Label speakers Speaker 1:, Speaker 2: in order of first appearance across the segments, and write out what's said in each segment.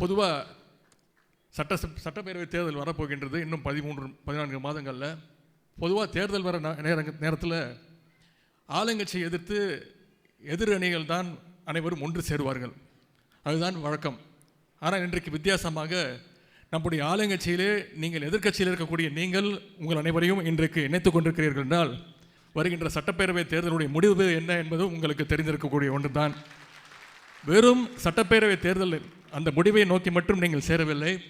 Speaker 1: பொதுவாக சட்ட சட்டப்பேரவை தேர்தல் வரப்போகின்றது இன்னும் பதிமூன்று பதினான்கு மாதங்களில். பொதுவாக தேர்தல் வர நே- நேர நேரத்தில் ஆளுங்கட்சியை எதிர்த்து எதிர் அணிகள் தான் அனைவரும் ஒன்று சேருவார்கள். அதுதான் வழக்கம். ஆனால் இன்றைக்கு வித்தியாசமாக நம்முடைய ஆளுங்கட்சியிலே நீங்கள் எதிர்க்கட்சியில் இருக்கக்கூடிய நீங்கள் உங்கள் அனைவரையும் இன்றைக்கு இணைத்துக் கொண்டிருக்கிறீர்கள் என்றால் வருகின்ற சட்டப்பேரவை தேர்தலுடைய முடிவு என்ன என்பது உங்களுக்கு தெரிந்திருக்கக்கூடிய ஒன்று தான் வெறும் சட்டப்பேரவை தேர்தல் அந்த முடிவை நோக்கி மட்டும் நீங்கள் சேரவில்லை.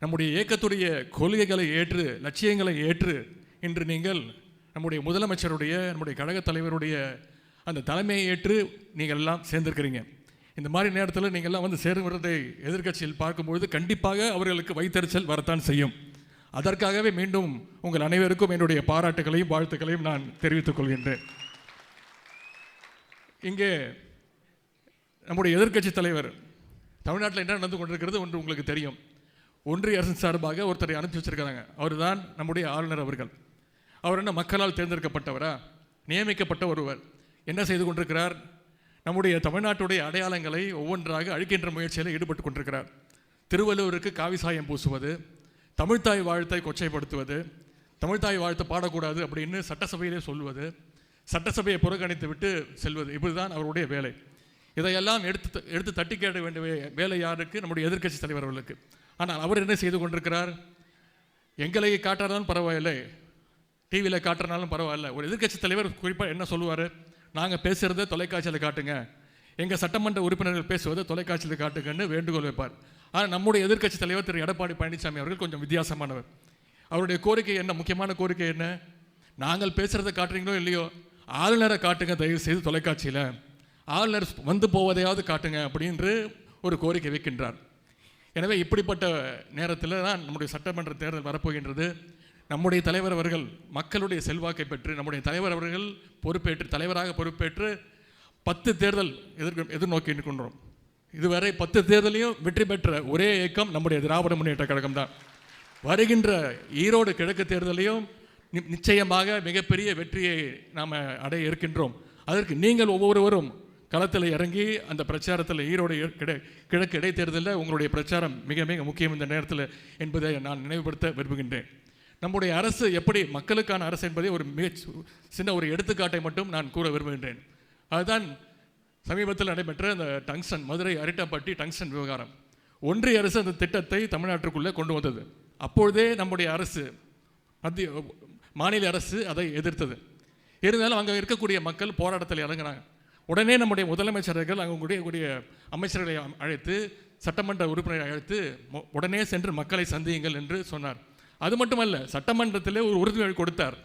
Speaker 1: நம்முடைய இயக்கத்துடைய கொள்கைகளை ஏற்று லட்சியங்களை ஏற்று இன்று நீங்கள் நம்முடைய முதலமைச்சருடைய நம்முடைய கழகத் தலைவருடைய அந்த தலைமையை ஏற்று நீங்கள் எல்லாம் சேர்ந்திருக்கிறீங்க. இந்த மாதிரி நேரத்தில் நீங்கள்லாம் வந்து சேருவதை எதிர்க்கட்சியில் பார்க்கும்பொழுது கண்டிப்பாக அவர்களுக்கு வைத்தறிச்சல் வரத்தான் செய்யும். அதற்காகவே மீண்டும் உங்கள் அனைவருக்கும் என்னுடைய பாராட்டுகளையும் வாழ்த்துக்களையும் நான் தெரிவித்துக் கொள்கின்றேன். இங்கே நம்முடைய எதிர்க்கட்சி தலைவர் தமிழ்நாட்டில் என்ன நடந்து கொண்டிருக்கிறது ஒன்று உங்களுக்கு தெரியும். ஒன்றிய அரசின் சார்பாக ஒருத்தரை அனுப்பி வச்சிருக்காங்க. அவர் தான் நம்முடைய ஆளுநர் அவர்கள். அவர் என்ன மக்களால் தேர்ந்தெடுக்கப்பட்டவரா? நியமிக்கப்பட்ட ஒருவர். என்ன செய்து கொண்டிருக்கிறார்? நம்முடைய தமிழ்நாட்டுடைய அடையாளங்களை ஒவ்வொன்றாக அழிக்கின்ற முயற்சியில் ஈடுபட்டு கொண்டிருக்கிறார். திருவள்ளுவருக்கு காவி சாயம் பூசுவது தமிழ்த்தாய் வாழ்த்தை கொச்சைப்படுத்துவது தமிழ்த்தாய் வாழ்த்து பாடக்கூடாது அப்படின்னு சட்டசபையிலே சொல்வது சட்டசபையை புறக்கணித்து விட்டு செல்வது இப்படிதான் அவருடைய வேலை. இதையெல்லாம் எடுத்து எடுத்து தட்டி கேட்ட வேண்டிய வேலை யாருக்கு? நம்முடைய எதிர்க்கட்சி தலைவர் அவர்களுக்கு. ஆனால் அவர் என்ன செய்து கொண்டிருக்கிறார்? எங்களை காட்டுறதாலும் பரவாயில்லை. டிவியில் காட்டுறனாலும் பரவாயில்ல. ஒரு எதிர்க்கட்சி தலைவர் குறிப்பாக என்ன சொல்லுவார்? நாங்கள் பேசுகிறத தொலைக்காட்சியில் காட்டுங்க. எங்கள் சட்டமன்ற உறுப்பினர்கள் பேசுவதை தொலைக்காட்சியில் காட்டுங்கன்னு வேண்டுகோள் வைப்பார். ஆனால் நம்முடைய எதிர்கட்சி தலைவர் திரு. எடப்பாடி பழனிசாமி அவர்கள் கொஞ்சம் வித்தியாசமானவர். அவருடைய கோரிக்கை என்ன? முக்கியமான கோரிக்கை என்ன? நாங்கள் பேசுகிறத காட்டுறீங்களோ இல்லையோ? ஆளுநரை காட்டுங்க தயவு செய்து தொலைக்காட்சியில். ஆளுநர் வந்து போவதையாவது காட்டுங்க அப்படின்று ஒரு கோரிக்கை வைக்கின்றார். எனவே இப்படிப்பட்ட நேரத்தில் தான் நம்முடைய சட்டமன்ற தேர்தல் வரப்போகின்றது. நம்முடைய தலைவர் அவர்கள் மக்களுடைய செல்வாக்கை பெற்று நம்முடைய தலைவர் அவர்கள் பொறுப்பேற்று தலைவராக பொறுப்பேற்று பத்து தேர்தல் எதிர்க்க எதிர்நோக்கி நிற்கின்றோம். இதுவரை பத்து தேர்தலையும் வெற்றி பெற்ற ஒரே இயக்கம் நம்முடைய திராவிட முன்னேற்ற கழகம் தான். வருகின்ற ஈரோடு கிழக்கு தேர்தலையும் நி- நிச்சயமாக மிகப்பெரிய வெற்றியை நாம் அடைய இருக்கின்றோம். அதற்கு நீங்கள் ஒவ்வொருவரும் களத்தில் இறங்கி அந்த பிரச்சாரத்தில் ஈரோடு கிடை கிழக்கு இடைத்தேர்தலில் உங்களுடைய பிரச்சாரம் மிக மிக முக்கியம் இந்த நேரத்தில் என்பதை நான் நினைவுபடுத்த விரும்புகின்றேன். நம்முடைய அரசு எப்படி மக்களுக்கான அரசு என்பதை ஒரு மிக சின்ன ஒரு எடுத்துக்காட்டை மட்டும் நான் கூற விரும்புகின்றேன். அதுதான் சமீபத்தில் நடைபெற்ற அந்த டங்ஸ்டன் மதுரை அரிட்டாப்பட்டி டங்ஸ்டன் விவகாரம். ஒன்றிய அரசு அந்த திட்டத்தை தமிழ்நாட்டிற்குள்ளே கொண்டு வந்தது. அப்பொழுதே நம்முடைய அரசு மத்திய மாநில அரசு அதை எதிர்த்தது. இருந்தாலும் அங்கே இருக்கக்கூடிய மக்கள் போராட்டத்தில் இறங்கினாங்க. உடனே நம்முடைய முதலமைச்சர்கள் அங்கே கூடிய அமைச்சர்களை அழைத்து சட்டமன்ற உறுப்பினரை அழைத்து உடனே சென்று மக்களை சந்தியுங்கள் என்று சொன்னார். அது மட்டுமல்ல சட்டமன்றத்திலே ஒரு உறுதிமொழி கொடுத்தார்.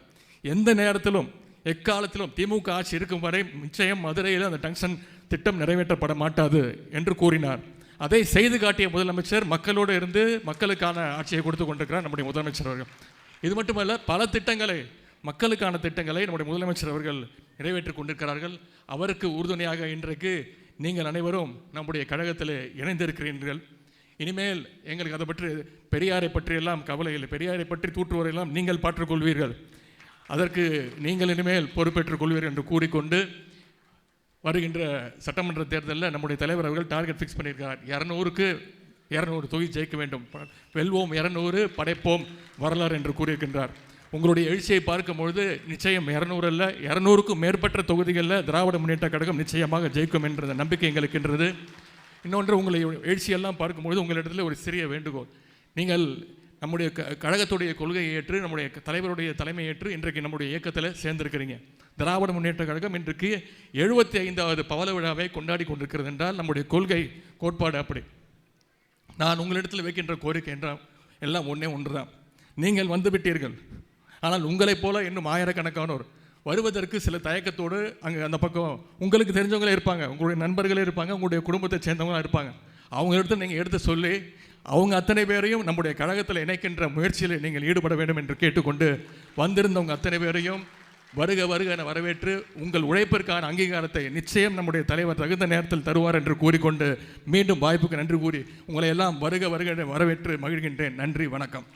Speaker 1: எந்த நேரத்திலும் எக்காலத்திலும் திமுக ஆட்சி இருக்கும் வரை நிச்சயம் மதுரையில் அந்த டங்ஷன் திட்டம் நிறைவேற்றப்பட மாட்டாது என்று கூறினார். அதை செய்து காட்டிய முதலமைச்சர் மக்களோடு இருந்து மக்களுக்கான ஆட்சியை கொடுத்து கொண்டிருக்கிறார் நம்முடைய முதலமைச்சர் அவர்கள். இது மட்டுமல்ல பல திட்டங்களை மக்களுக்கான திட்டங்களை நம்முடைய முதலமைச்சர் அவர்கள் நிறைவேற்றி கொண்டிருக்கிறார்கள். அவருக்கு உறுதுணையாக இன்றைக்கு நீங்கள் அனைவரும் நம்முடைய கழகத்தில் இணைந்திருக்கிறீர்கள். இனிமேல் எங்களுக்கு அதை பற்றி பெரியாரை பற்றியெல்லாம் கவலை இல்லை. பெரியாரை பற்றி தூற்றுவரையெல்லாம் நீங்கள் பாற்றுக்கொள்வீர்கள் அதற்கு நீங்கள் இனிமேல் பொறுப்பேற்றுக் கொள்வீர்கள் என்று கூறிக்கொண்டு வருகின்ற சட்டமன்ற தேர்தலில் நம்முடைய தலைவர் அவர்கள் டார்கெட் ஃபிக்ஸ் பண்ணியிருக்கார் இரநூறுக்கு இரநூறு தொகுதி ஜெயிக்க வேண்டும். வெல்வோம் இரநூறு படைப்போம் வரலாறு என்று கூறியிருக்கின்றார். உங்களுடைய எழுச்சியை பார்க்கும்பொழுது நிச்சயம் இரநூறு அல்ல இரநூறுக்கும் மேற்பட்ட தொகுதிகளில் திராவிட முன்னேற்ற கழகம் நிச்சயமாக ஜெயிக்கும் என்ற நம்பிக்கை எங்களுக்கு இன்னொன்று உங்களை எழுச்சியெல்லாம் பார்க்கும்பொழுது உங்களிடத்தில் ஒரு சிறிய வேண்டுகோள். நீங்கள் நம்முடைய க கழகத்துடைய கொள்கையை ஏற்று நம்முடைய தலைவருடைய தலைமை ஏற்று இன்றைக்கு நம்முடைய இயக்கத்தில் சேர்ந்திருக்கிறீங்க. திராவிட முன்னேற்ற கழகம் இன்றைக்கு எழுபத்தி ஐந்தாவது பவள விழாவை கொண்டாடி கொண்டிருக்கிறது என்றால் நம்முடைய கொள்கை கோட்பாடு அப்படி. நான் உங்களிடத்தில் வைக்கின்ற கோரிக்கை என்றால் எல்லாம் ஒன்றே ஒன்று தான் நீங்கள் வந்து விட்டீர்கள் ஆனால் உங்களைப் போல இன்னும் ஆயிரக்கணக்கானோர் வருவதற்கு சில தயக்கத்தோடு அங்கே அந்த பக்கம் உங்களுக்கு தெரிஞ்சவங்களே இருப்பாங்க உங்களுடைய நண்பர்களே இருப்பாங்க உங்களுடைய குடும்பத்தை சேர்ந்தவங்களாக இருப்பாங்க. அவங்க நீங்கள் எடுத்து சொல்லி அவங்க அத்தனை பேரையும் நம்முடைய கழகத்தில் இணைக்கின்ற முயற்சியில் நீங்கள் ஈடுபட வேண்டும் என்று கேட்டுக்கொண்டு வந்திருந்தவங்க அத்தனை பேரையும் வருக வருக என வரவேற்று உங்கள் உழைப்பிற்கான அங்கீகாரத்தை நிச்சயம் நம்முடைய தலைவர் தகுந்த நேரத்தில் தருவார் என்று கூறிக்கொண்டு மீண்டும் வாய்ப்புக்கு நன்றி கூறி உங்களை எல்லாம் வருக வருக வரவேற்று மகிழ்கின்றேன். நன்றி வணக்கம்.